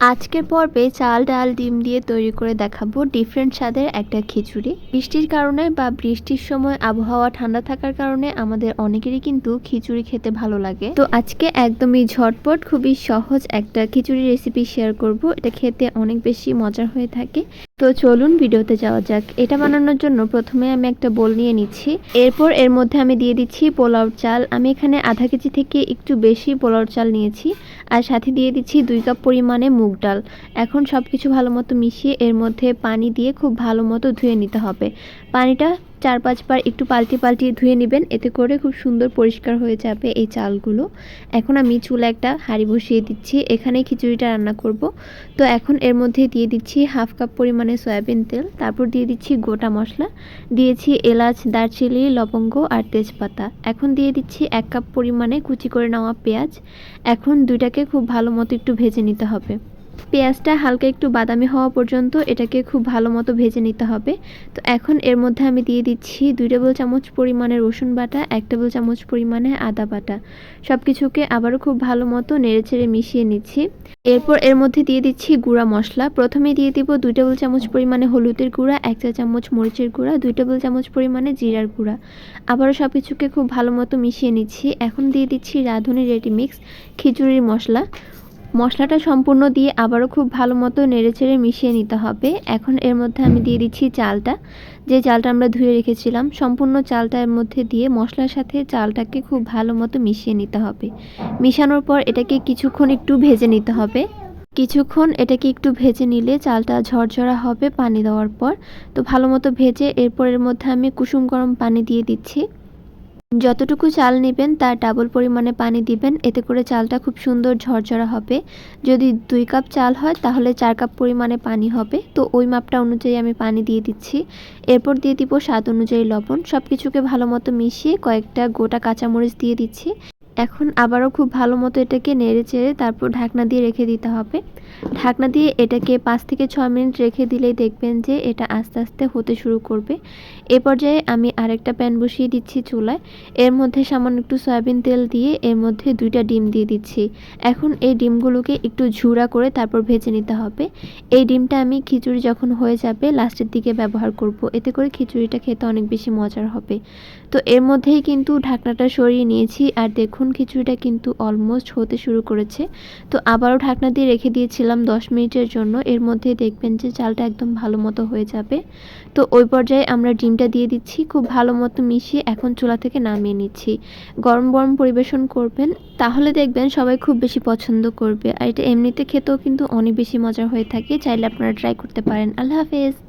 আজকের পর্বে চাল, ডাল, ডিম দিয়ে তৈরি করে দেখাবো ডিফারেন্ট স্বাদের একটা খিচুড়ি। বৃষ্টির কারণে বা বৃষ্টির সময় আবহাওয়া ঠান্ডা থাকার কারণে আমাদের অনেকেরই কিন্তু খিচুড়ি খেতে ভালো লাগে। তো আজকে একদমই ঝটপট, খুবই সহজ একটা খিচুড়ি রেসিপি শেয়ার করব। এটা খেতে অনেক বেশি মজা হয়ে থাকে। তো চলুন ভিডিওতে যাওয়া যাক। এটা বানানোর জন্য প্রথমে আমি একটা বোল নিয়ে নিচ্ছি। এরপর এর মধ্যে আমি দিয়ে দিচ্ছি পোলাওর চাল। আমি এখানে আধা কেজি থেকে একটু বেশি পোলাওর চাল নিয়েছি আর সাথে দিয়ে দিচ্ছি দুই কাপ পরিমাণে মুগ ডাল। এখন সব কিছু ভালো মতো মিশিয়ে এর মধ্যে পানি দিয়ে খুব ভালো মতো ধুয়ে নিতে হবে। পানিটা চার পাঁচবার একটু পাল্টে পাল্টিয়ে ধুয়ে নেবেন, এতে করে খুব সুন্দর পরিষ্কার হয়ে যাবে এই চালগুলো। এখন আমি চুলা একটা হাঁড়ি বসিয়ে দিচ্ছি, এখানেই খিচুড়িটা রান্না করব। তো এখন এর মধ্যে দিয়ে দিচ্ছি হাফ কাপ পরিমাণে সয়াবিন তেল, তারপর দিয়ে দিচ্ছি গোটা মশলা, দিয়েছি এলাচ, দারচিনি, লবঙ্গ আর তেজপাতা। এখন দিয়ে দিচ্ছি এক কাপ পরিমাণে কুচি করে নেওয়া পেঁয়াজ। এখন দুইটাকে খুব ভালো মতো একটু ভেজে নিতে হবে। পেঁয়াজটা হালকা একটু বাদামি হওয়া পর্যন্ত এটাকে খুব ভালো মতো ভেজে নিতে হবে। তো এখন এর মধ্যে আমি দিয়ে দিচ্ছি দুই টেবিল চামচ পরিমাণে রসুন বাটা, এক টেবিল চামচ পরিমাণে আদা বাটা। সব কিছুকে আবারও খুব ভালো মতো নেড়ে নেড়েচেড়ে মিশিয়ে নিচ্ছি। এরপর এর মধ্যে দিয়ে দিচ্ছি গুঁড়া মশলা। প্রথমে দিয়ে দিব দুই টেবিল চামচ পরিমাণে হলুদের গুঁড়া, এক চা চামচ মরিচের গুঁড়া, দুই টেবিল চামচ পরিমাণে জিরার গুঁড়া। আবারও সব কিছুকে খুব ভালো মতো মিশিয়ে নিচ্ছি। এখন দিয়ে দিচ্ছি রাঁধুনি রেডি মিক্স খিচুড়ির মশলা। মশলাটা সম্পূর্ণ দিয়ে আবারও খুব ভালো মতো নেড়েচেড়ে মিশিয়ে নিতে হবে। এখন এর মধ্যে আমি দিয়ে দিচ্ছি চালটা। যে চালটা আমরা ধুয়ে রেখেছিলাম, সম্পূর্ণ চালটা এর মধ্যে দিয়ে মশলার সাথে চালটাকে খুব ভালো মতো মিশিয়ে নিতে হবে। মিশানোর পর এটাকে কিছুক্ষণ একটু ভেজে নিতে হবে। কিছুক্ষণ এটাকে একটু ভেজে নিলে চালটা ঝরঝরা হবে পানি দেওয়ার পর। তো ভালো মতো ভেজে এরপর এর মধ্যে আমি কুসুম গরম পানি দিয়ে দিচ্ছি। যতটুকু চাল নেবেন, তার ডাবল পরিমাণে পানি দিবেন। এতে করে চালটা খুব সুন্দর ঝরঝরা হবে। যদি দুই কাপ চাল হয়, তাহলে চার কাপ পরিমাণে পানি হবে। তো ওই মাপটা অনুযায়ী আমি পানি দিয়ে দিচ্ছি। এরপর দিয়ে দিব স্বাদ অনুযায়ী লবণ। সব কিছুকে ভালো মতো মিশিয়ে কয়েকটা গোটা কাঁচামরিচ দিয়ে দিচ্ছি। এখন আবারও খুব ভালো মতো এটাকে নেড়ে চেড়ে তারপর ঢাকনা দিয়ে রেখে দিতে হবে। ঢাকনা দিয়ে এটাকে পাঁচ থেকে ছয় মিনিট রেখে দিলেই দেখবেন যে এটা আস্তে আস্তে হতে শুরু করবে। এ পর্যায়ে আমি আরেকটা প্যান বসিয়ে দিচ্ছি চুলায়। এর মধ্যে সামান্য একটু সয়াবিন তেল দিয়ে এর মধ্যে দুইটা ডিম দিয়ে দিচ্ছি। এখন এই ডিমগুলোকে একটু ঝুড়া করে তারপর ভেজে নিতে হবে। এই ডিমটা আমি খিচুড়ি যখন হয়ে যাবে লাস্টের দিকে ব্যবহার করব। এতে করে খিচুড়িটা খেতে অনেক বেশি মজার হবে। তো এর মধ্যেই কিন্তু ঢাকনাটা সরিয়ে নিয়েছি। আর দেখুন খিচুড়িটা কিন্তু অলমোস্ট হতে শুরু করেছে। তো আবারও ঢাকনা দিয়ে রেখে দিয়েছিলাম দশ মিনিটের জন্য। এর মধ্যে দেখবেন যে চালটা একদম ভালো মতো হয়ে যাবে। তো ওই পর্যায়ে আমরা ডিমটা দিয়ে দিচ্ছি, খুব ভালো মতো মিশিয়ে এখন চুলা থেকে নামিয়ে নিচ্ছি। গরম গরম পরিবেশন করবেন, তাহলে দেখবেন সবাই খুব বেশি পছন্দ করবে। আর এটা এমনিতে খেতেও কিন্তু অনেক বেশি মজার হয়ে থাকে, চাইলে আপনারা ট্রাই করতে পারেন। আল্লাহ হাফেজ।